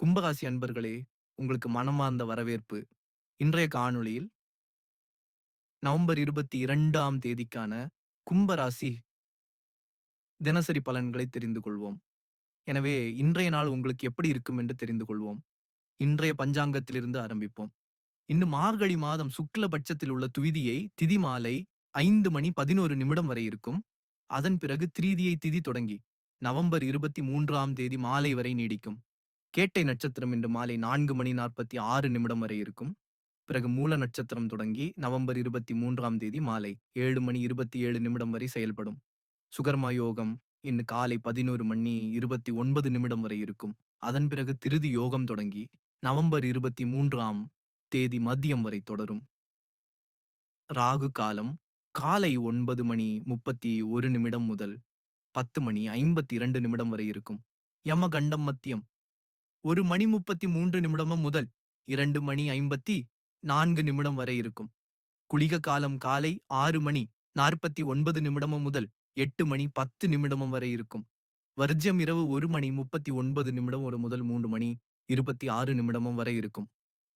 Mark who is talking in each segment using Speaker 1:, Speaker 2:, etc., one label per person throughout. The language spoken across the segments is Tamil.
Speaker 1: கும்பராசி அன்பர்களே உங்களுக்கு மனமார்ந்த வரவேற்பு. இன்றைய காணொளியில் நவம்பர் இருபத்தி இரண்டாம் தேதிக்கான கும்பராசி தினசரி பலன்களை தெரிந்து கொள்வோம். எனவே இன்றைய நாள் உங்களுக்கு எப்படி இருக்கும் என்று தெரிந்து கொள்வோம். இன்றைய பஞ்சாங்கத்திலிருந்து ஆரம்பிப்போம். இன்னும் மார்கழி மாதம் சுக்ல பட்சத்தில் உள்ள துவிதியை திதி மாலை ஐந்து மணி பதினோரு நிமிடம் வரை இருக்கும். அதன் பிறகு திரீதியை திதி தொடங்கி நவம்பர் இருபத்தி மூன்றாம் தேதி மாலை வரை நீடிக்கும். கேட்டை நட்சத்திரம் இன்று மாலை நான்கு மணி நாற்பத்தி ஆறு நிமிடம் வரை இருக்கும். பிறகு மூல நட்சத்திரம் தொடங்கி நவம்பர் இருபத்தி மூன்றாம் தேதி மாலை ஏழு மணி இருபத்தி ஏழு நிமிடம் வரை செயல்படும். சுகர்மா யோகம் இன்று காலை பதினோரு மணி இருபத்தி ஒன்பது நிமிடம் வரை இருக்கும். அதன் பிறகு திருதி யோகம் தொடங்கி நவம்பர் இருபத்தி மூன்றாம் தேதி மதியம் வரை தொடரும். ராகு காலம் காலை ஒன்பது மணி முப்பத்தி ஒரு நிமிடம் முதல் பத்து மணி ஐம்பத்தி இரண்டு நிமிடம் வரை இருக்கும். யமகண்டம் மத்தியம் ஒரு மணி முப்பத்தி மூன்று நிமிடமும் முதல் இரண்டு மணி ஐம்பத்தி நான்கு நிமிடம் வரை இருக்கும். குளிக காலம் காலை ஆறு மணி நாற்பத்தி ஒன்பது நிமிடமும் முதல் எட்டு மணி பத்து நிமிடமும் வரை இருக்கும். வர்ஜம் இரவு ஒரு மணி முப்பத்தி ஒன்பது நிமிடம் ஒரு முதல் மூன்று மணி இருபத்தி ஆறு நிமிடமும் வரை இருக்கும்.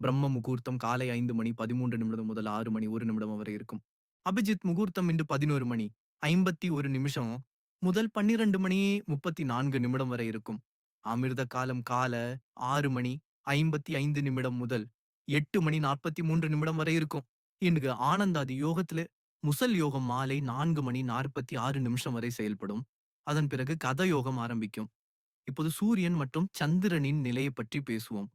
Speaker 1: பிரம்ம முகூர்த்தம் காலை ஐந்து மணி பதிமூன்று நிமிடம் முதல் ஆறு மணி ஒரு நிமிடம் வரை இருக்கும். அபிஜித் முகூர்த்தம் இன்று பதினோரு மணி ஐம்பத்தி ஒரு நிமிஷம் முதல் பன்னிரண்டு மணி முப்பத்தி நான்கு நிமிடம் வரை இருக்கும். அமிர்த காலம் கால ஆறு மணி ஐம்பத்தி ஐந்து நிமிடம் முதல் எட்டு மணி நாற்பத்தி மூன்று நிமிடம் வரை இருக்கும். இன்று ஆனந்தாதி யோகத்துல முசல் யோகம் மாலை நான்கு மணி நாற்பத்தி ஆறு நிமிஷம் வரை செயல்படும். அதன் பிறகு கத யோகம் ஆரம்பிக்கும். இப்போது சூரியன் மற்றும் சந்திரனின் நிலையை பற்றி பேசுவோம்.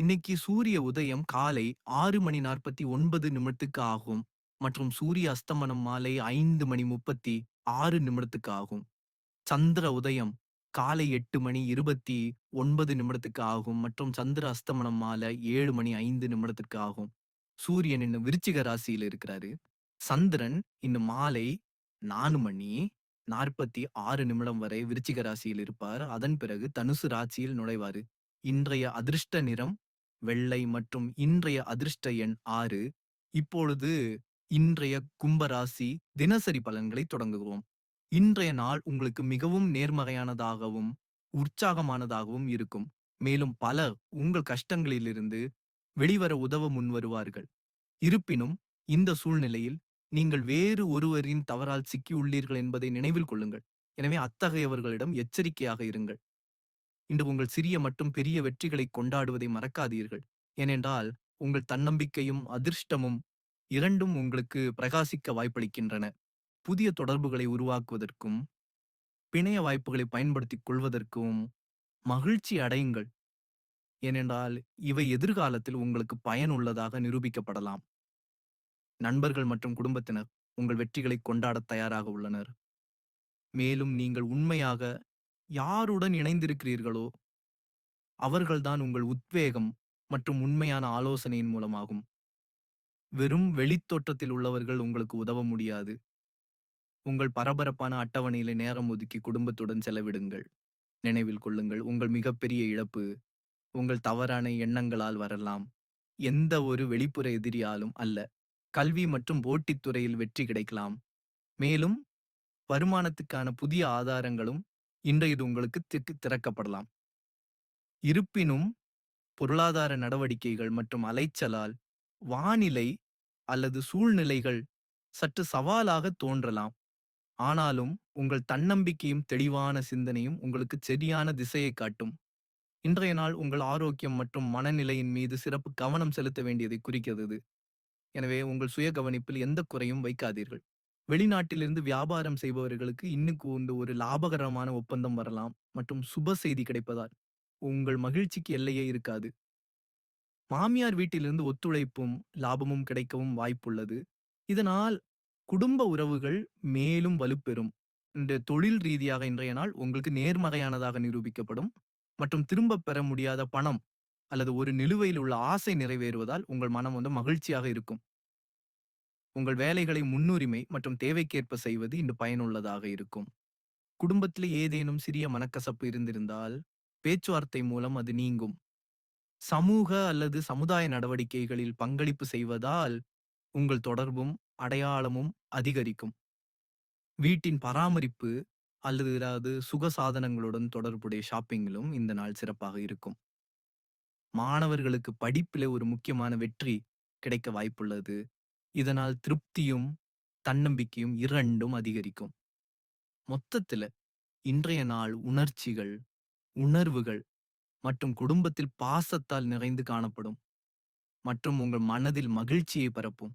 Speaker 1: இன்னைக்கு சூரிய உதயம் காலை ஆறு மணி நாற்பத்தி ஒன்பது நிமிடத்துக்கு ஆகும் மற்றும் சூரிய அஸ்தமனம் மாலை ஐந்து மணி முப்பத்தி ஆறு நிமிடத்துக்கு ஆகும். சந்திர உதயம் காலை எட்டு மணி இருபத்தி ஒன்பது நிமிடத்துக்கு ஆகும். மற்றும் சந்திர அஸ்தமனம் மாலை ஏழு மணி ஐந்து நிமிடத்துக்கு ஆகும். சூரியன் இன்னும் விருச்சிக ராசியில் இருக்கிறாரு. சந்திரன் இன்னும் மாலை நாலு மணி நாற்பத்தி ஆறு நிமிடம் வரை விருச்சிக ராசியில் இருப்பார். அதன் பிறகு தனுசு ராசியில் நுழைவாரு. இன்றைய அதிர்ஷ்ட நிறம் வெள்ளை மற்றும் இன்றைய அதிர்ஷ்ட எண் ஆறு. இப்பொழுது இன்றைய கும்பராசி தினசரி பலன்களை தொடங்குவோம். இன்றைய நாள் உங்களுக்கு மிகவும் நேர்மறையானதாகவும் உற்சாகமானதாகவும் இருக்கும். மேலும் பலர் உங்கள் கஷ்டங்களிலிருந்து வெளிவர உதவ முன்வருவார்கள். இருப்பினும் இந்த சூழ்நிலையில் நீங்கள் வேறு ஒருவரின் தவறால் சிக்கியுள்ளீர்கள் என்பதை நினைவில் கொள்ளுங்கள். எனவே அத்தகையவர்களிடம் எச்சரிக்கையாக இருங்கள். இன்று உங்கள் சிறிய மற்றும் பெரிய வெற்றிகளை கொண்டாடுவதை மறக்காதீர்கள். ஏனென்றால் உங்கள் தன்னம்பிக்கையும் அதிர்ஷ்டமும் இரண்டும் உங்களுக்கு பிரகாசிக்க வாய்ப்பளிக்கின்றன. புதிய தொடர்புகளை உருவாக்குவதற்கும் பிணைய வாய்ப்புகளை பயன்படுத்திக் கொள்வதற்கும் மகிழ்ச்சி அடையுங்கள். ஏனென்றால் இவை எதிர்காலத்தில் உங்களுக்கு பயனுள்ளதாக நிரூபிக்கப்படலாம். நண்பர்கள் மற்றும் குடும்பத்தினர் உங்கள் வெற்றிகளை கொண்டாட தயாராக உள்ளனர். மேலும் நீங்கள் உண்மையாக யாருடன் இணைந்திருக்கிறீர்களோ அவர்கள்தான் உங்கள் உத்வேகம் மற்றும் உண்மையான ஆலோசனையின் மூலமாகும். வெறும் வெளித்தோற்றத்தில் உள்ளவர்கள் உங்களுக்கு உதவ முடியாது. உங்கள் பரபரப்பான அட்டவணையில நேரம் ஒதுக்கி குடும்பத்துடன் செலவிடுங்கள். நினைவில் கொள்ளுங்கள். உங்கள் மிகப்பெரிய இழப்பு உங்கள் தவறான எண்ணங்களால் வரலாம். எந்த ஒரு வெளிப்புற எதிரியாலும் அல்ல கல்வி மற்றும் போட்டித் துறையில் வெற்றி கிடைக்கலாம். மேலும் வருமானத்துக்கான புதிய ஆதாரங்களும் இன்றைய உங்களுக்கு திறக்கப்படலாம். இருப்பினும் பொருளாதார நடவடிக்கைகள் மற்றும் அலைச்சலால் வானிலை அல்லது சூழ்நிலைகள் சற்று சவாலாக தோன்றலாம். ஆனாலும் உங்கள் தன்னம்பிக்கையும் தெளிவான சிந்தனையும் உங்களுக்கு சரியான திசையை காட்டும். இன்றைய நாள் உங்கள் ஆரோக்கியம் மற்றும் மனநிலையின் மீது சிறப்பு கவனம் செலுத்த வேண்டியதை குறிக்கிறது. எனவே உங்கள் சுய கவனிப்பில் எந்த குறையும் வைக்காதீர்கள். வெளிநாட்டிலிருந்து வியாபாரம் செய்பவர்களுக்கு இன்னுக்கு உண்டு ஒரு லாபகரமான ஒப்பந்தம் வரலாம் மற்றும் சுப செய்தி கிடைப்பதால் உங்கள் மகிழ்ச்சிக்கு எல்லையே இருக்காது. மாமியார் வீட்டிலிருந்து ஒத்துழைப்பும் லாபமும் கிடைக்கவும் வாய்ப்புள்ளது. இதனால் குடும்ப உறவுகள் மேலும் வலுப்பெறும். இந்த தொழில் ரீதியாக இன்றைய நாள் உங்களுக்கு நேர்மறையானதாக நிரூபிக்கப்படும். மற்றும் திரும்ப பெற முடியாத பணம் அல்லது ஒரு நிலுவையில் உள்ள ஆசை நிறைவேறுவதால் உங்கள் மனம் வந்து மகிழ்ச்சியாக இருக்கும். உங்கள் வேலைகளை முன்னுரிமை மற்றும் தேவைக்கேற்ப செய்வது இன்று பயனுள்ளதாக இருக்கும். குடும்பத்தில் ஏதேனும் சிறிய மனக்கசப்பு இருந்திருந்தால் பேச்சுவார்த்தை மூலம் அது நீங்கும். சமூக அல்லது சமுதாய நடவடிக்கைகளில் பங்களிப்பு செய்வதால் உங்கள் தொடர்பும் அடையாளமும் அதிகரிக்கும் வீட்டின் பராமரிப்பு அல்லது ஏதாவது சுக சாதனங்களுடன் தொடர்புடைய ஷாப்பிங்கிலும் இந்த நாள் சிறப்பாக இருக்கும் மாணவர்களுக்கு படிப்பிலே ஒரு முக்கியமான வெற்றி கிடைக்க வாய்ப்புள்ளது. இதனால் திருப்தியும், தன்னம்பிக்கையும் இரண்டும் அதிகரிக்கும். மொத்தத்தில் இன்றைய நாள் உணர்ச்சிகள், உணர்வுகள் மற்றும் குடும்பத்தில் பாசத்தால் நிறைந்து காணப்படும். மற்றும் உங்கள் மனதில் மகிழ்ச்சியை பரப்பும்.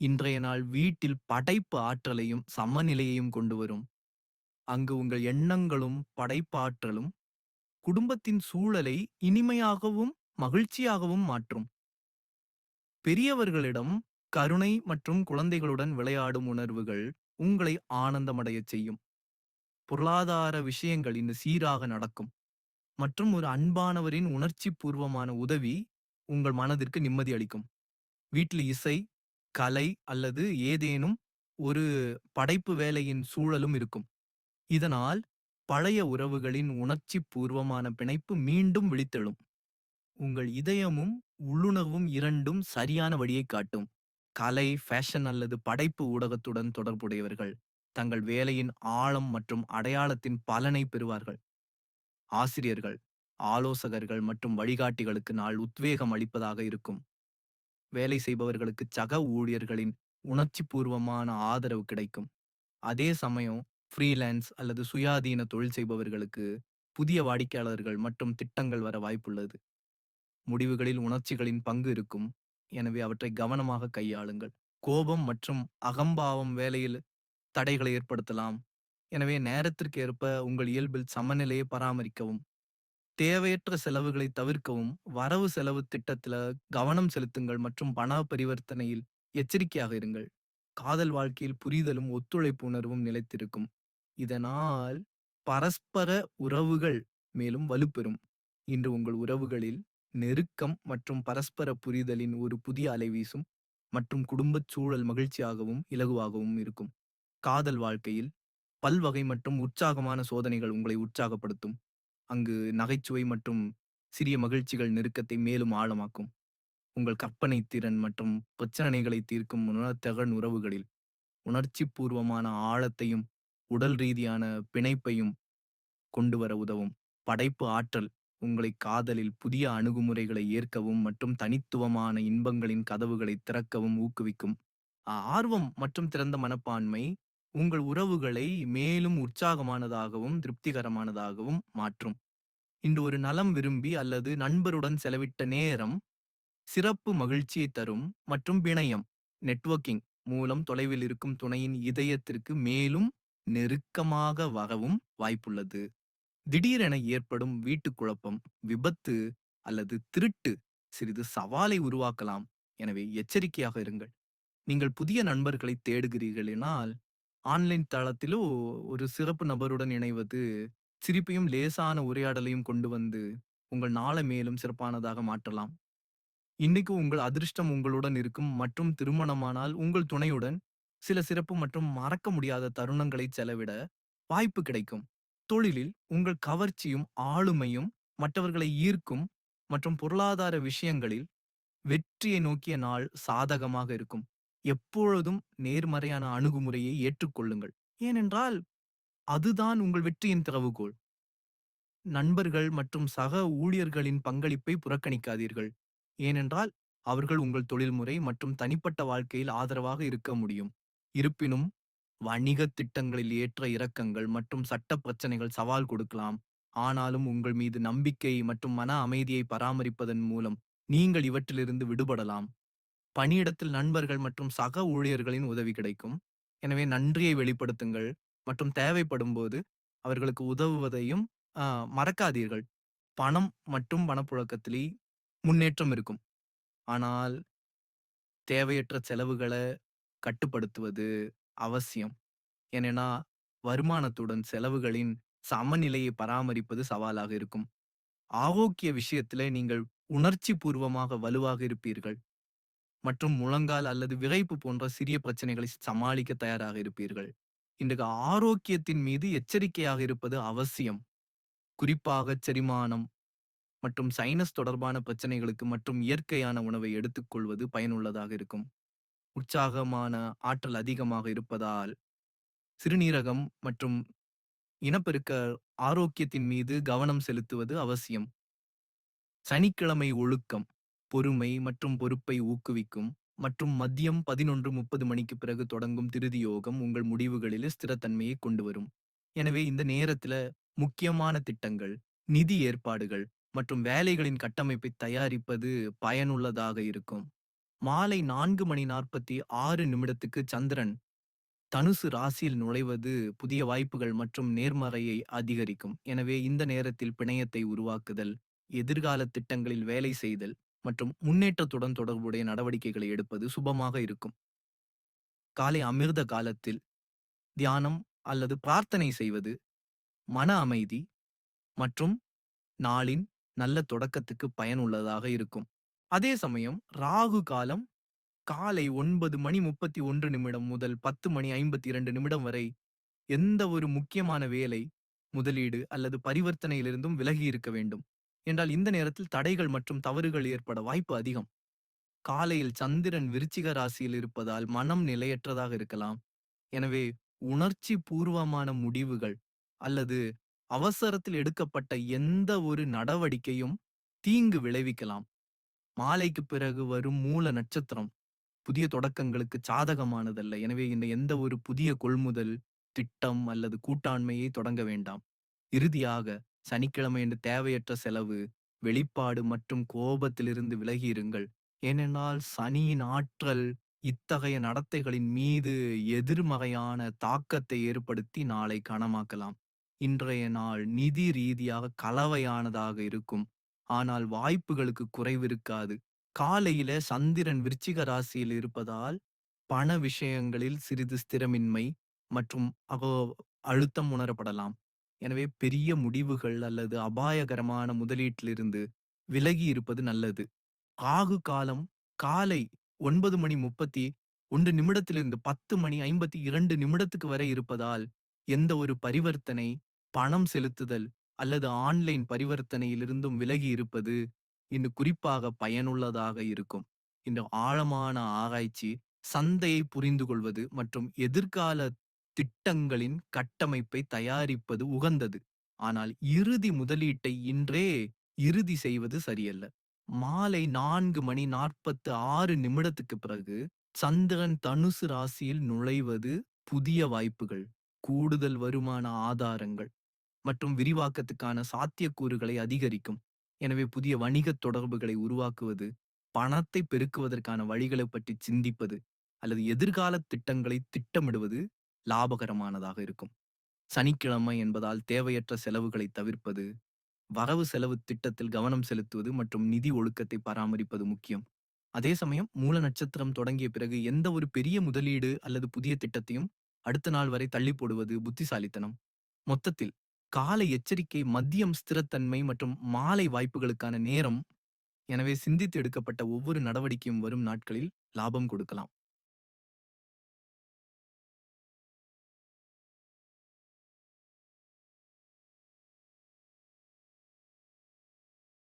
Speaker 1: இன்றைய நாள் வீட்டில் படைப்பு ஆற்றலையும், சமநிலையையும் கொண்டு வரும். அங்கு உங்கள் எண்ணங்களும், படைப்பாற்றலும் குடும்பத்தின் சூழலை இனிமையாகவும், மகிழ்ச்சியாகவும் மாற்றும். பெரியவர்களிடம் கருணை மற்றும் குழந்தைகளுடன் விளையாடும் உணர்வுகள் உங்களை ஆனந்தமடையச் செய்யும். பொருளாதார விஷயங்கள் இன்று சீராக நடக்கும். மற்றும் ஒரு அன்பானவரின் உணர்ச்சிபூர்வமான உதவி உங்கள் மனதிற்கு நிம்மதி அளிக்கும். வீட்டில் இசை, கலை அல்லது ஏதேனும் ஒரு படைப்பு வேலையின் சூழலும் இருக்கும். இதனால் பழைய உறவுகளின் உணர்ச்சிபூர்வமான பிணைப்பு மீண்டும் விழித்தெழும். உங்கள் இதயமும், உள்ளுணர்வும் இரண்டும் சரியான வழியைக் காட்டும். கலை, ஃபேஷன் அல்லது படைப்பு ஊடகத்துடன் தொடர்புடையவர்கள் தங்கள் வேலையின் ஆழம் மற்றும் அடையாளத்தின் பலனை பெறுவார்கள். ஆசிரியர்கள், ஆலோசகர்கள் மற்றும் வழிகாட்டிகளுக்கு நாள் உத்வேகம் அளிப்பதாக இருக்கும். வேலை செய்பவர்களுக்கு சக ஊழியர்களின் உணர்ச்சிபூர்வமான ஆதரவு கிடைக்கும். அதே சமயம் ஃப்ரீலான்ஸ் அல்லது சுயாதீன தொழில் செய்பவர்களுக்கு புதிய வாடிக்கையாளர்கள் மற்றும் திட்டங்கள் வர வாய்ப்புள்ளது. முடிவுகளில் உணர்ச்சிகளின் பங்கு இருக்கும். எனவே அவற்றை கவனமாக கையாளுங்கள். கோபம் மற்றும் அகம்பாவம் வேலையில் தடைகளை ஏற்படுத்தலாம். எனவே நேரத்திற்கு ஏற்ப உங்கள் இயல்பில் சமநிலையை பராமரிக்கவும். தேவையற்ற செலவுகளை தவிர்க்கவும், வரவு செலவு திட்டத்தில கவனம் செலுத்துங்கள் மற்றும் பண பரிவர்த்தனையில் எச்சரிக்கையாக இருங்கள். காதல் வாழ்க்கையில் புரிதலும், ஒத்துழைப்பு உணர்வும் நிலைத்திருக்கும். இதனால் பரஸ்பர உறவுகள் மேலும் வலுப்பெறும். இன்று உங்கள் உறவுகளில் நெருக்கம் மற்றும் பரஸ்பர புரிதலின் ஒரு புதிய அலை வீசும் மற்றும் குடும்பச் சூழல் மகிழ்ச்சியாகவும், இலகுவாகவும் இருக்கும். காதல் வாழ்க்கையில் பல்வகை மற்றும் உற்சாகமான சோதனைகள் உங்களை உற்சாகப்படுத்தும். அங்கு நகைச்சுவை மற்றும் சிறிய மகிழ்ச்சிகள் நெருக்கத்தை மேலும் ஆழமாக்கும். உங்கள் கற்பனை திறன் மற்றும் பிரச்சனைகளை தீர்க்கும் உணர்திறன் உறவுகளில் உணர்ச்சிபூர்வமான ஆழத்தையும், உடல் ரீதியான பிணைப்பையும் கொண்டு வர உதவும். படைப்பு ஆற்றல் உங்களை காதலில் புதிய அணுகுமுறைகளை ஏற்கவும் மற்றும் தனித்துவமான இன்பங்களின் கதவுகளை திறக்கவும் ஊக்குவிக்கும். ஆர்வம் மற்றும் திறந்த மனப்பான்மை உங்கள் உறவுகளை மேலும் உற்சாகமானதாகவும், திருப்திகரமானதாகவும் மாற்றும். இன்று ஒரு நலம் விரும்பி அல்லது நண்பருடன் செலவிட்ட நேரம் சிறப்பு மகிழ்ச்சியைத் தரும் மற்றும் பிணையம் நெட்வொர்க்கிங் மூலம் தொலைவில் இருக்கும் துணையின் இதயத்திற்கு மேலும் நெருக்கமாக வரவும் வாய்ப்புள்ளது. திடீரென ஏற்படும் வீட்டுக் குழப்பம், விபத்து அல்லது திருட்டு சிறிது சவாலை உருவாக்கலாம். எனவே எச்சரிக்கையாக இருங்கள். நீங்கள் புதிய நண்பர்களை தேடுகிறீர்களெனால் ஆன்லைன் தளத்திலோ ஒரு சிறப்பு நபருடன் இணைவது சிரிப்பையும், லேசான உரையாடலையும் கொண்டு வந்து உங்கள் நாளை மேலும் சிறப்பானதாக மாற்றலாம். இன்னைக்கு உங்கள் அதிர்ஷ்டம் உங்களுடன் இருக்கும் மற்றும் திருமணமானால் உங்கள் துணையுடன் சில சிறப்பு மற்றும் மறக்க முடியாத தருணங்களை செலவிட வாய்ப்பு கிடைக்கும். தொழிலில் உங்கள் கவர்ச்சியும், ஆளுமையும் மற்றவர்களை ஈர்க்கும் மற்றும் பொருளாதார விஷயங்களில் வெற்றியை நோக்கிய நாள் சாதகமாக இருக்கும். எப்பொழுதும் நேர்மறையான அணுகுமுறையை ஏற்றுக்கொள்ளுங்கள். ஏனென்றால் அதுதான் உங்கள் வெற்றியின் திறவுகோல். நண்பர்கள் மற்றும் சக ஊழியர்களின் பங்களிப்பை புறக்கணிக்காதீர்கள். ஏனென்றால் அவர்கள் உங்கள் தொழில்முறை மற்றும் தனிப்பட்ட வாழ்க்கையில் ஆதரவாக இருக்க முடியும். இருப்பினும் வணிகத் திட்டங்களில் ஏற்ற இறக்கங்கள் மற்றும் சட்ட பிரச்சனைகள் சவால் கொடுக்கலாம். ஆனாலும் உங்கள் மீது நம்பிக்கை மற்றும் மன அமைதியை பராமரிப்பதன் மூலம் நீங்கள் இவற்றிலிருந்து விடுபடலாம். பணியிடத்தில் நண்பர்கள் மற்றும் சக ஊழியர்களின் உதவி கிடைக்கும். எனவே நன்றியை வெளிப்படுத்துங்கள் மற்றும் தேவைப்படும்போது அவர்களுக்கு உதவுவதையும் ஆஹ் மறக்காதீர்கள். பணம் மற்றும் பணப்புழக்கத்திலே முன்னேற்றம் இருக்கும். ஆனால் தேவையற்ற செலவுகளை கட்டுப்படுத்துவது அவசியம். ஏனெனா வருமானத்துடன் செலவுகளின் சமநிலையை பராமரிப்பது சவாலாக இருக்கும். ஆரோக்கிய விஷயத்திலே நீங்கள் உணர்ச்சிபூர்வமாக வலுவாக இருப்பீர்கள். மற்றும் முழங்கால் அல்லது விறைப்பு போன்ற சிறிய பிரச்சனைகளை சமாளிக்க தயாராக இருப்பீர்கள். இன்றைக்கு ஆரோக்கியத்தின் மீது எச்சரிக்கையாக இருப்பது அவசியம். குறிப்பாக செரிமானம் மற்றும் சைனஸ் தொடர்பான பிரச்சனைகளுக்கு மற்றும் இயற்கையான உணவை எடுத்துக்கொள்வது பயனுள்ளதாக இருக்கும். உற்சாகமான ஆற்றல் அதிகமாக இருப்பதால் சிறுநீரகம் மற்றும் இனப்பெருக்க ஆரோக்கியத்தின் மீது கவனம் செலுத்துவது அவசியம். சனிக்கிழமை ஒழுக்கம், பொறுமை மற்றும் பொறுப்பை ஊக்குவிக்கும் மற்றும் மதியம் 11:30 மணிக்கு பிறகு தொடங்கும் திருதி யோகம் உங்கள் முடிவுகளில் ஸ்திரத்தன்மையை கொண்டு வரும். எனவே இந்த நேரத்துல முக்கியமான திட்டங்கள், நிதி ஏற்பாடுகள் மற்றும் வேலைகளின் கட்டமைப்பை தயாரிப்பது பயனுள்ளதாக இருக்கும். மாலை நான்கு மணி 46 நிமிடத்துக்கு சந்திரன் தனுசு ராசியில் நுழைவது புதிய வாய்ப்புகள் மற்றும் நேர்மறையை அதிகரிக்கும். எனவே இந்த நேரத்தில் பிணையத்தை உருவாக்குதல், எதிர்கால திட்டங்களில் வேலை செய்தல் மற்றும் முன்னேற்றத்துடன் தொடர்புடைய நடவடிக்கைகளை எடுப்பது சுபமாக இருக்கும். காலை அமிர்த காலத்தில் தியானம் அல்லது பிரார்த்தனை செய்வது, மன அமைதி மற்றும் நாளின் நல்ல தொடக்கத்துக்கு பயனுள்ளதாக இருக்கும். அதே சமயம் ராகு காலம் காலை ஒன்பது மணி 31 நிமிடம் முதல் 10 மணி 52 நிமிடம் வரை எந்த ஒரு முக்கியமான வேலை, முதலீடு அல்லது பரிவர்த்தனையிலிருந்தும் விலகி இருக்க வேண்டும். என்றால் இந்த நேரத்தில் தடைகள் மற்றும் தவறுகள் ஏற்பட வாய்ப்பு அதிகம். காலையில் சந்திரன் விருச்சிக ராசியில் இருப்பதால் மனம் நிலையற்றதாக இருக்கலாம். எனவே உணர்ச்சி பூர்வமான முடிவுகள் அல்லது அவசரத்தில் எடுக்கப்பட்ட எந்த ஒரு நடவடிக்கையும் தீங்கு விளைவிக்கலாம். மாலைக்கு பிறகு வரும் மூல நட்சத்திரம் புதிய தொடக்கங்களுக்கு சாதகமானதல்ல. எனவே இந்த எந்த ஒரு புதிய கொள்முதல், திட்டம் அல்லது கூட்டாண்மையை தொடங்க வேண்டாம். இறுதியாக சனிக்கிழமை என்று தேவையற்ற செலவு, வெளிப்பாடு மற்றும் கோபத்திலிருந்து விலகியிருங்கள் ஏனென்றால் சனியின் ஆற்றல் இத்தகைய நடத்தைகளின் மீது எதிர்மறையான தாக்கத்தை ஏற்படுத்தி நாளை கனமாக்கலாம். இன்றைய நாள் நிதி ரீதியாக கலவையானதாக இருக்கும். ஆனால் வாய்ப்புகளுக்கு குறைவிருக்காது. காலையில சந்திரன் விருச்சிக ராசியில் இருப்பதால் பண விஷயங்களில் சிறிது ஸ்திரமின்மை மற்றும் அகோ அழுத்தம் உணரப்படலாம். எனவே பெரிய முடிவுகள் அல்லது அபாயகரமான முதலீட்டிலிருந்து விலகி இருப்பது நல்லது. ஆகு காலம் காலை ஒன்பது மணி 31 நிமிடத்திலிருந்து 10 மணி 52 நிமிடத்துக்கு வரை இருப்பதால் எந்த ஒரு பரிவர்த்தனை, பணம் செலுத்துதல் அல்லது ஆன்லைன் பரிவர்த்தனையிலிருந்தும் விலகி இருப்பது இன்று குறிப்பாக பயனுள்ளதாக இருக்கும். இந்த ஆழமான ஆராய்ச்சி, சந்தையை புரிந்து கொள்வது மற்றும் எதிர்கால திட்டங்களின் கட்டமைப்பை தயாரிப்பது உகந்தது. ஆனால் இறுதி முதலீட்டை இன்றே இறுதி செய்வது சரியல்ல. மாலை நான்கு மணி 46 நிமிடத்துக்கு பிறகு சந்திரன் தனுசு ராசியில் நுழைவது புதிய வாய்ப்புகள், கூடுதல் வருமான ஆதாரங்கள் மற்றும் விரிவாக்கத்துக்கான சாத்தியக்கூறுகளை அதிகரிக்கும். எனவே புதிய வணிகத் தொடர்புகளை உருவாக்குவது, பணத்தை பெருக்குவதற்கான வழிகளைப் பற்றி சிந்திப்பது அல்லது எதிர்கால திட்டங்களை திட்டமிடுவது லாபகரமானதாக இருக்கும். சனிக்கிழமை என்பதால் தேவையற்ற செலவுகளை தவிர்ப்பது, வரவு செலவு திட்டத்தில் கவனம் செலுத்துவது மற்றும் நிதி ஒழுக்கத்தை பராமரிப்பது முக்கியம். அதே சமயம் மூல நட்சத்திரம் தொடங்கிய பிறகு எந்த ஒரு பெரிய முதலீடு அல்லது புதிய திட்டத்தையும் அடுத்த நாள் வரை தள்ளி போடுவது புத்திசாலித்தனம். மொத்தத்தில் காலை எச்சரிக்கை, மதியம் ஸ்திரத்தன்மை மற்றும் மாலை வாய்ப்புகளுக்கான நேரம். எனவே சிந்தித்து எடுக்கப்பட்ட ஒவ்வொரு நடவடிக்கையும் வரும் நாட்களில் லாபம் கொடுக்கலாம்.